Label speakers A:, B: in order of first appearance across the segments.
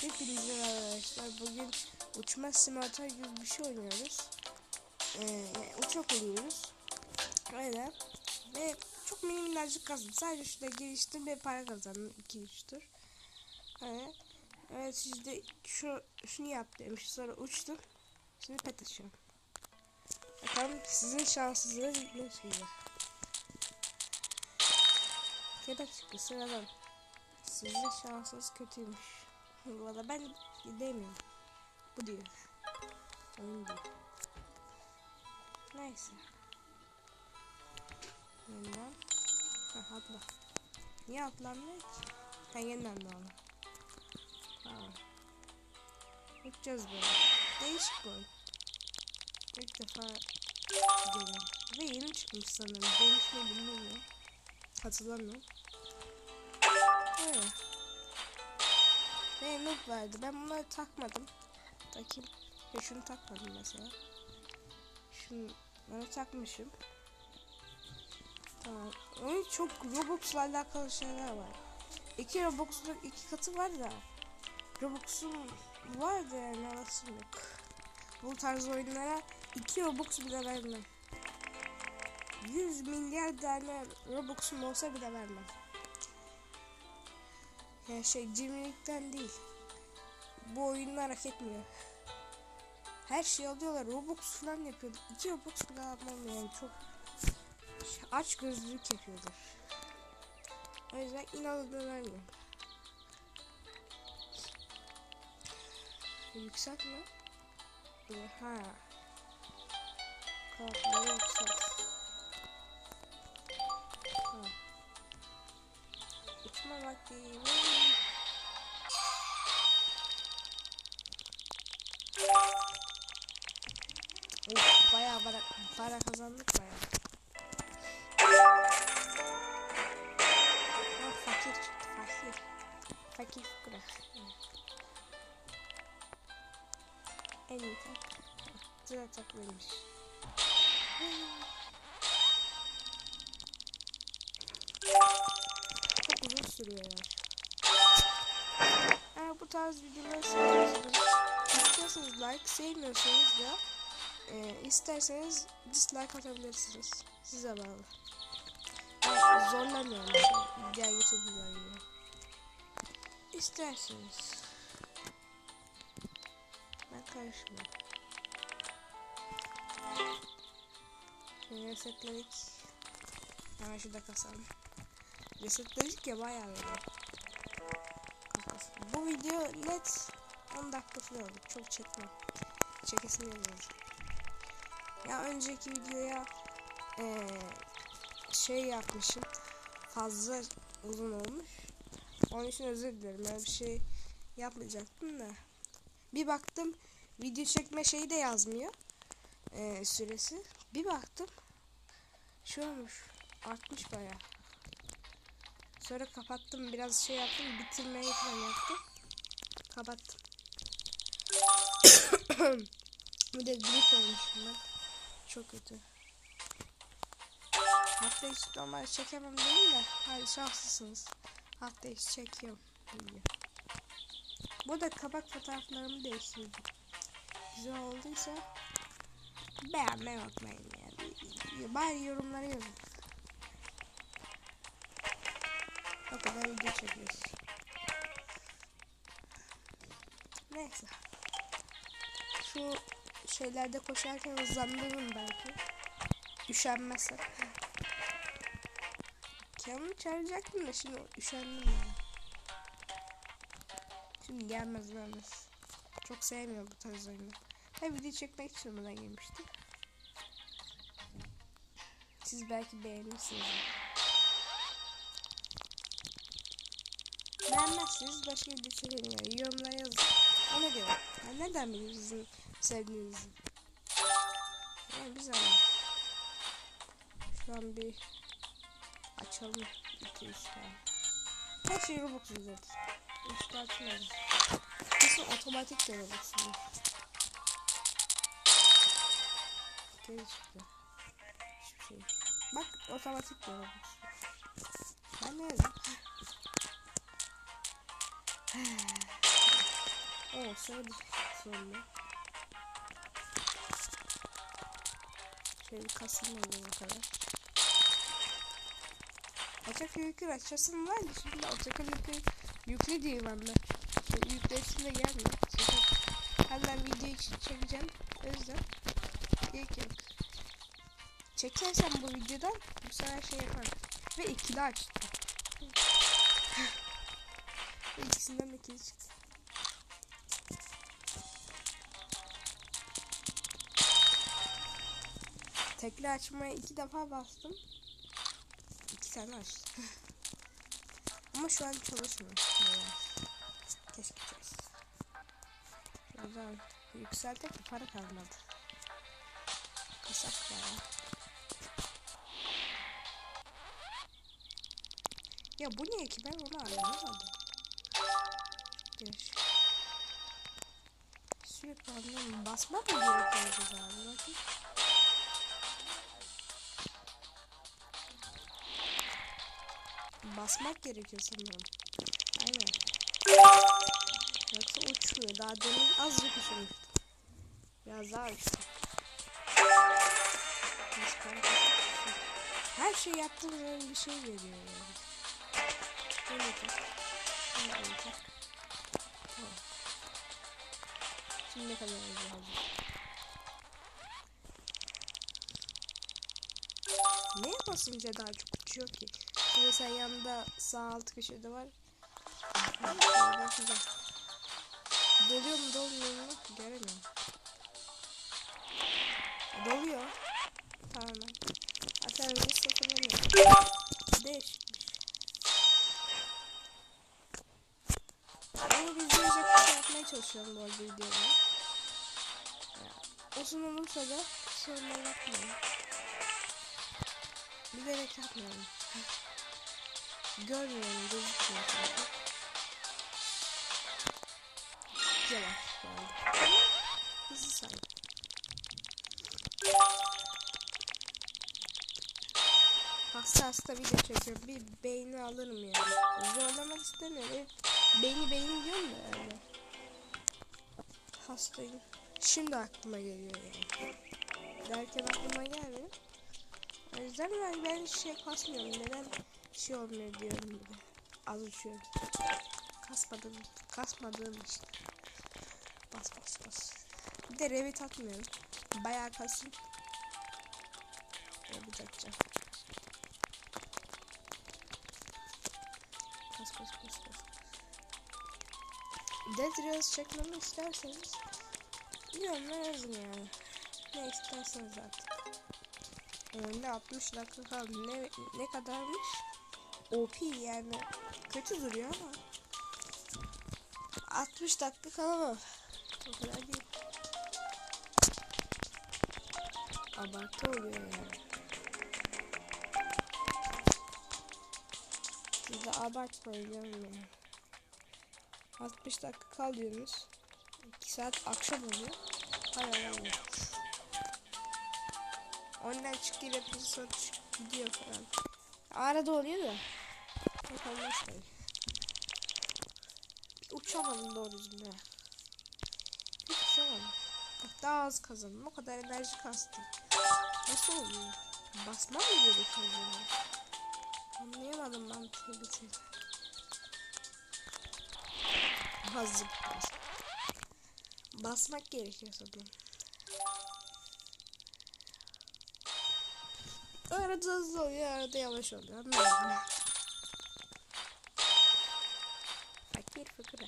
A: Hepinize arkadaşlar. Bugün uçma simülatör gibi bir şey oynuyoruz. Ee, yani uçak oluyoruz. Öyle. Ve çok minnacık kazdım. Sadece şurada geliştim ve para kazandım. 2 3 tur. Evet sizde şu şunu yap demiş. Sonra uçtum. Şimdi pet açıyorum. Bakalım sizin şansınız ne çıkacak. Kebap çıktı sıradan. Sizin şansınız kötüymüş. Valla ben demiyorum. Bu diyor. Oyun diyor. Neyse. Yeniden. Ha atla. Niye atlanmıyor ki? Ha yeniden de onu. Ha. Uçacağız böyle. Değişik bir. İlk defa görüyorum. Ve yeni çıkmış sanırım. Demiş mi bilmiyorum. Hatırlamıyorum. Öyle. Ve noob verdi. Ben bunları takmadım. Takayım. Ya şunu takmadım mesela. Şunu bunu takmışım. Tamam. Oyun çok Robux'la alakalı şeyler var. İki Robux'un iki katı var da. Robux'un var da yani arası yok. Bu tarz oyunlara iki Robux bile vermem. 100 milyar tane Robux'um olsa bile vermem. Yani şey cimrilikten değil. Bu oyunlar hak etmiyor. Her şey alıyorlar. Robux falan yapıyorlar. İki Robux almam yani çok aç gözlülük yapıyorlar. O yüzden inanılmaz vermiyorum. Yükseltme. Böyle, Ha. Kalkmayı yükselt. Uçma vakti. Of bayağı para, para kazandık bayağı. Ah, fakir çıktı fakir. Fakir fukra. En iyi tak. Zira taklıymış. Çok uzun sürüyorlar. Eğer bu tarz videoları seviyorsanız, istiyorsanız like, sevmiyorsanız da e, isterseniz dislike atabilirsiniz. Size bağlı. Zorlamıyorum. Şey, diğer YouTuber'lar gibi. İsterseniz. Ben karışmıyorum. Şimdi resetledik. Hemen şurada kasalım. Resetledik ya bayağı böyle. Bu video net 10 dakika falan oldu. Çok çekmem. Çekesim gelmiyor. Ya önceki videoya ee, şey yapmışım. Fazla uzun olmuş. Onun için özür dilerim. Ben bir şey yapmayacaktım da. Bir baktım video çekme şeyi de yazmıyor. Ee, süresi. Bir baktım. Şu olmuş. Artmış baya. Sonra kapattım. Biraz şey yaptım. Bitirmeyi falan yaptım. Kapattım. Bir de grip olmuşum ben. Çok kötü. Hafta içi normal çekemem değil de. Hadi şanslısınız. Hafta içi çekiyorum. Video. Burada kabak fotoğraflarımı değiştirdim. Güzel olduysa beğenmeyi unutmayın yani. Bari yorumlara yazın. O kadar video çekiyoruz. Neyse. Şu şeylerde koşarken hızlandırırım belki. Üşenmezsem. Kendimi çağıracaktım da şimdi üşendim yani. Şimdi gelmez gelmez. Çok sevmiyorum bu tarz oyunu. Ben video çekmek için buna girmiştim. Siz belki beğenirsiniz. Beğenmezseniz başka video çekelim yani. Yorumlara yazın. Ona göre. Yani neden bileyim sizin sevdiğinizi. Yani ama. Şu an bir açalım. 2 3 tane. Her şey Robux zaten. İşte açmıyorum. Kesin otomatik de Robux'un. Geri çıktı. Hiçbir şey. Bak otomatik de Robux. Ben ne yazayım? Olsaydı sonunda. Şöyle bir kasayım o kadar. Açak yükü açasım var da şimdi açak yükü yüklü değil bende. Şöyle yüklesin de gelmiyor. Hemen video için çekeceğim. O yüzden ilk yok. Çekersem bu videodan bu sefer şey yaparım. Ve ikili açtım. İkisinden de ikili çıktı. Tekli açmaya iki defa bastım. İki tane açtım. Ama şu an çalışmıyor. Keşke çalışsın. Şuradan yükseltek de para kalmadı. Yasak ya. Ya bu niye ki ben onu anlamadım. Bir. Sürekli anlıyorum. Basmak mı gerekiyor acaba? Bakayım. Basmak gerekiyor sanırım. Aynen. Yoksa uçmuyor. Daha demin azıcık uçmuştu. Biraz daha uçtu. Her şey yaptığım zaman bir şey veriyor yani. Bunu tak. Da tak. Şimdi ne kadar hızlı hazır. Neye basınca daha çok uçuyor ki? Şimdi sen yanında sağ alt köşede var. Güzel. Doluyor mu dolmuyor mu? Göremiyorum. Doluyor. Tamamen. Hatta önce sıfırlanıyor. Değişikmiş. Çalışıyorum bu arada videoda. Uzun olursa da sorun bakmayın. Bilerek yapmıyorum. Görmüyorum gözükmüyor çünkü. Yavaş. Hızlı saydım. Hasta hasta video çekiyorum. Bir beyni alırım yani. Zorlamak istemiyorum. Beyni beyni diyorum da öyle. Hastayım. Şimdi aklıma geliyor yani. Derken aklıma gelmiyor. O yüzden ben, ben şey kasmıyorum. Neden şey olmuyor diyorum bir de. Az uçuyorum. Kasmadım. Kasmadığım için. Bas bas bas. Bir de revit atmıyorum. Bayağı kasım. Revit atacağım. Dead Reels çekmemi isterseniz yorumlar yazın yani. Ne isterseniz artık. Önde 60 dakika kaldı. Ne, ne kadarmış? OP yani. Kötü duruyor ama. 60 dakika kalamam. O kadar değil. Abartı oluyor yani. Siz de abartmayın canım yani. 60 dakika kalıyoruz. 2 saat akşam oluyor. Hala olmuyor. Ondan çıktı episod gidiyor falan. Arada oluyor da. Olmaz tabii. Uçamadım doğru düzgün. Hiç uçamadım. Daha az kazandım. O kadar enerji kastım. Nasıl oluyor? Basmam mı gerekiyor? Anlayamadım mantığı bir şey. Azıcık bas. Basmak gerekiyor sanırım. Arada hızlı oluyor, arada yavaş oluyor. Anladım. Fakir fıkra.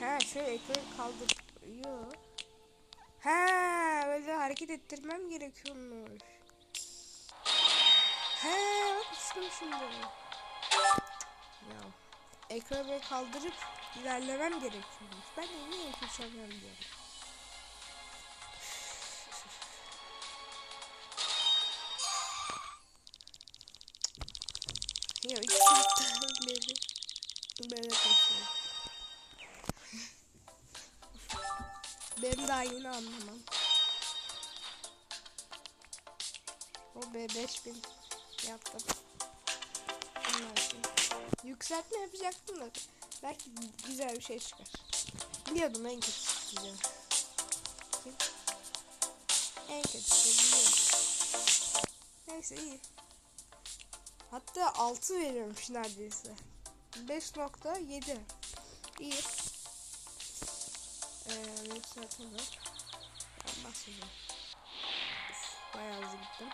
A: Ha şöyle ekranı kaldırıyor. Ha böyle hareket ettirmem gerekiyormuş. Ha bak uçtum şimdi. Ya ekranı kaldırıp ilerlemem gerekiyormuş. Ben de niye uçamıyorum diyorum. Ya iki saatten beri böyle koşuyorum. Ben daha yeni anlamam. O B5000 yaptım. Bunlar için. Yükseltme yapacaktım da belki güzel bir şey çıkar. Biliyordum en kötü çıkacağını. En kötüsü biliyorum. Neyse iyi. Hatta 6 veriyormuş neredeyse. 5.7 İyi. Ee, yükseltelim. Ben bahsedeyim. Bayağı hızlı gittim.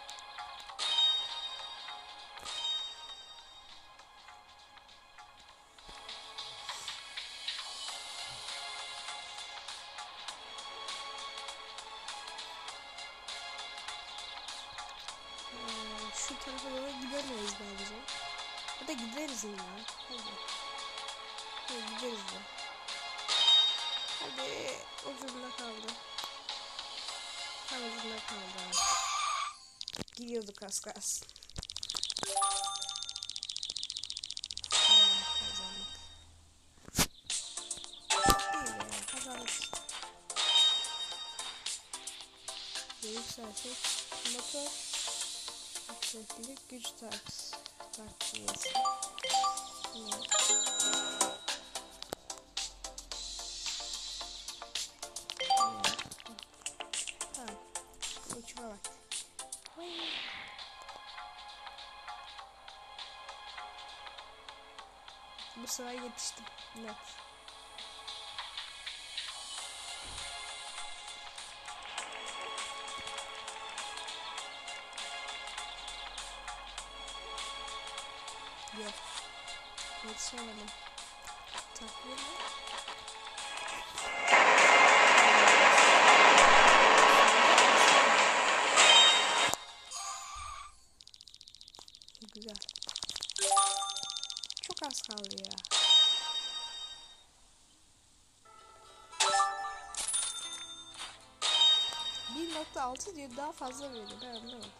A: Tarafa doğru gidemeyiz bence. Ya da gideriz yine. Hadi. Hadi gideriz de. Hadi ucunda kaldı. Tam ucunda kaldı. Gidiyorduk az kalsın. Yükseltecek motor yükseklik güç taks. Bu sefer yetiştim. Net. Yetişemedim. Takviye mi? Güzel. Çok az kaldı ya. Bir nokta altı diyor daha fazla veriyor. Ben anlamadım.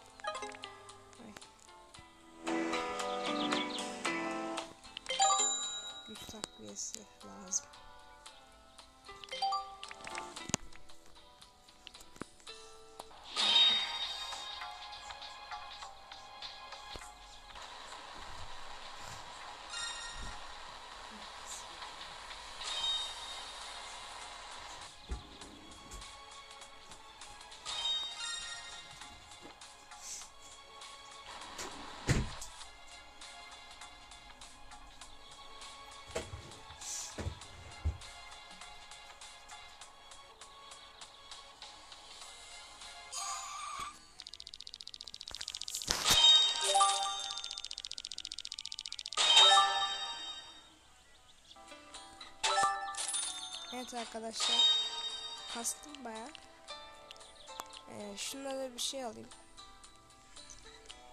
A: Evet arkadaşlar. Kastım baya. Ee, şunlara da bir şey alayım.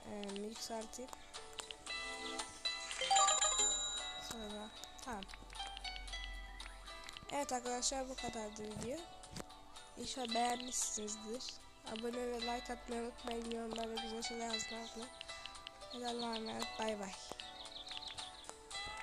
A: Ee, yükselteyim. Sonra tamam. Evet arkadaşlar bu kadardı video. İnşallah beğenmişsinizdir. Abone ve like atmayı unutmayın. Yorumlarda bize şeyler yazmayı unutmayın. Allah'a emanet. Bay bay.